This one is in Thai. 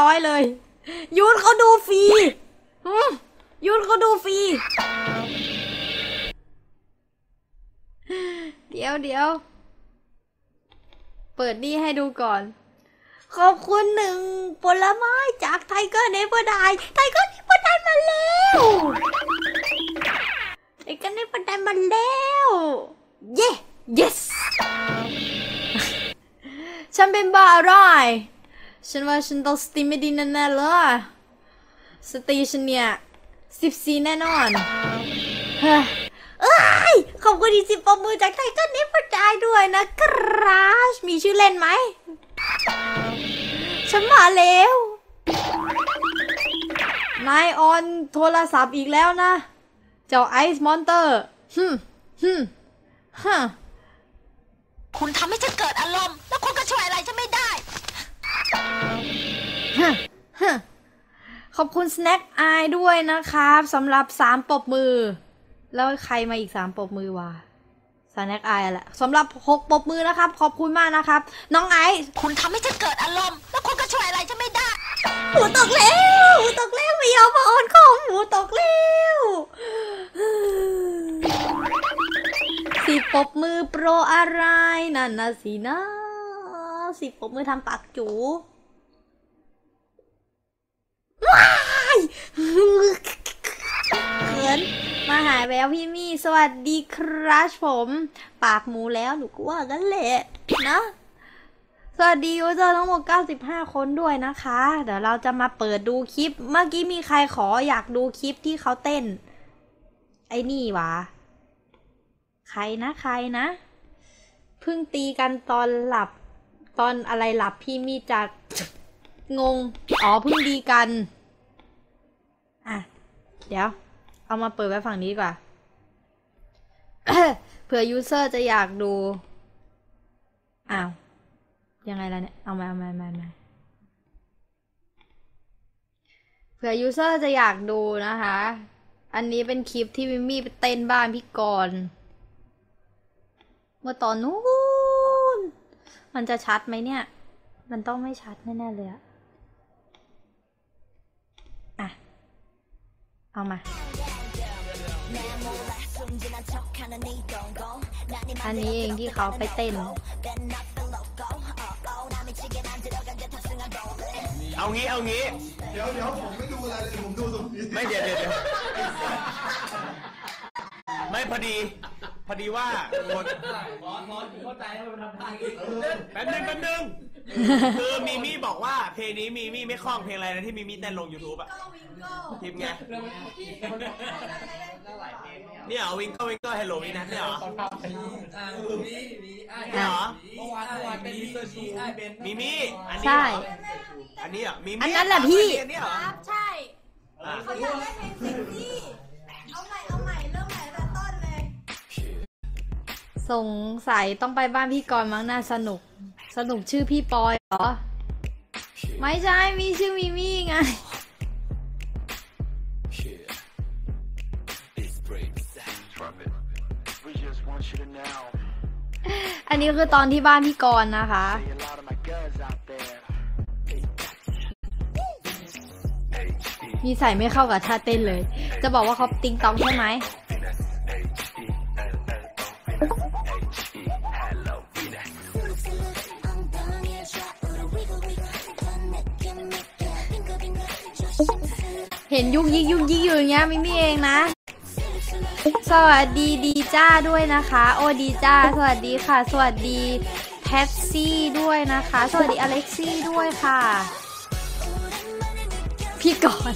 ร้อยเลยยูนเขาดูฟรียูนเขาดูฟรีเดี๋ยวเดี๋ยว เปิดนี่ให้ดูก่อน ขอบคุณหนึ่งผลไม้จากไทเกอร์เนเ r อร์ไดไทเกอร์เนเ r อร์ไดมาแล้วไทเกอร์เนเ r อร์ไดมาแล้ว เย้ yes ฉันเป็นบ้าอะไร ฉันว่าฉันต้องสตีไม่ดีแน่ๆเลยสตีฉันเนี่ยสิบสี่แน่นอนเฮ้ยเอ้ยขอบคุณอีสิบปมมือจากไทเกอร์นเ r อร์ไดด้วยนะครัชมีชื่อเล่นไหม ฉันมาแล้วนายออนโทรศัพท์อีกแล้วนะ เจ้าไอซ์มอนเตอร์ฮึมฮึมฮะคุณทำให้ฉันเกิดอารมณ์ แล้วคุณก็ช่วยอะไรฉันไม่ ขอบคุณ Snack Eye ด้วยนะครับสำหรับสามปบมือ แล้วใครมาอีกสามปบมือวะ Snack Eye อแหละสำหรับหกปบมือนะครับ ขอบคุณมากนะครับ น้องไอซ์คุณทำให้ฉันเกิดอารมณ์ แล้วคุณก็ช่วยอะไรฉันไม่ได้ หมูตกแล้วหมูตกแล้วไม่ยอมมาออนของหมูตกแล้วสิปบมือโปรอะไรนั่นนะสินะสิปบมือทำปากจู มาหาแววพี่มี่สวัสดีครับผม ปากหมูแล้วหนูก็ว่ากันแหละนะสวัสดียูเซอร์ทั้งหมด 95 คนด้วยนะคะ เดี๋ยวเราจะมาเปิดดูคลิป เมื่อกี้มีใครขออยากดูคลิปที่เขาเต้น ไอ้นี่วะ ใครนะใครนะ เพิ่งตีกันตอนหลับ ตอนอะไรหลับพี่มีจัดงง อ๋อเพิ่งดีกัน อะ เดี๋ยว เอามาเปิดไว้ฝั่งนี้ดีกว่าเผื่อยูเซอร์จะอยากดู อ้าว ยังไงล่ะเนี่ย เอามาเอามาเอามาเอามาเผื่อยูเซอร์จะอยากดูนะคะ อันนี้เป็นคลิปที่มิมมี่ไปเต้นบ้านพี่กรณ์เมื่อตอนนู้น มันจะชัดไหมเนี่ย มันต้องไม่ชัดแน่ๆเลยอะอะเอามา อันนี้เองที่เขาไปเต้น เอางี้เอางี้ เดี๋ยวเดี๋ยวผมไม่ดูอะไรเลยผมดูตรงนี้ไม่เดี๋ยวเดี๋ยวเดี๋ยวไม่พอดี พอดีว่าคนแป๊บนึงแป๊บนึงคือมีมี่บอกว่าเพลงนี้มีมี่ไม่คล่องเพลงอะไรนะที่มีมี่เต้นลง YouTube อะพิมพ์ไงเนี่ยเหรอวิงเกิลวิงเกิลเฮลโลวีนะเนี่ยเหรอเนี่ยเหรอเมื่อวานเมื่อวานเป็นมิสเตอร์ชูเป็นมีมี่อันนี้ใช่เหรออันนี้เหรอมีมี่อันนั้นแหละพี่อันนี้เหรอครับใช่อะเขาอยากได้เพลง สงสัยต้องไปบ้านพี่กรณ์มั้งน่าสนุก สนุกชื่อพี่ปอยเหรอ ไม่ใช่ มีชื่อมิมี่ไง อันนี้คือตอนที่บ้านพี่กรณ์นะคะ มีใส่ไม่เข้ากับท่าเต้นเลย จะบอกว่าเขาติ๊งต้องใช่ไหม เห็นยุกยิกยุกยิกอยู่อย่างเงี้ยมิมี่เองนะ สวัสดีดีจ้าด้วยนะคะ โอดีจ้า สวัสดีค่ะ สวัสดีแพทซี่ด้วยนะคะ สวัสดีอเล็กซี่ด้วยค่ะ พี่ก่อน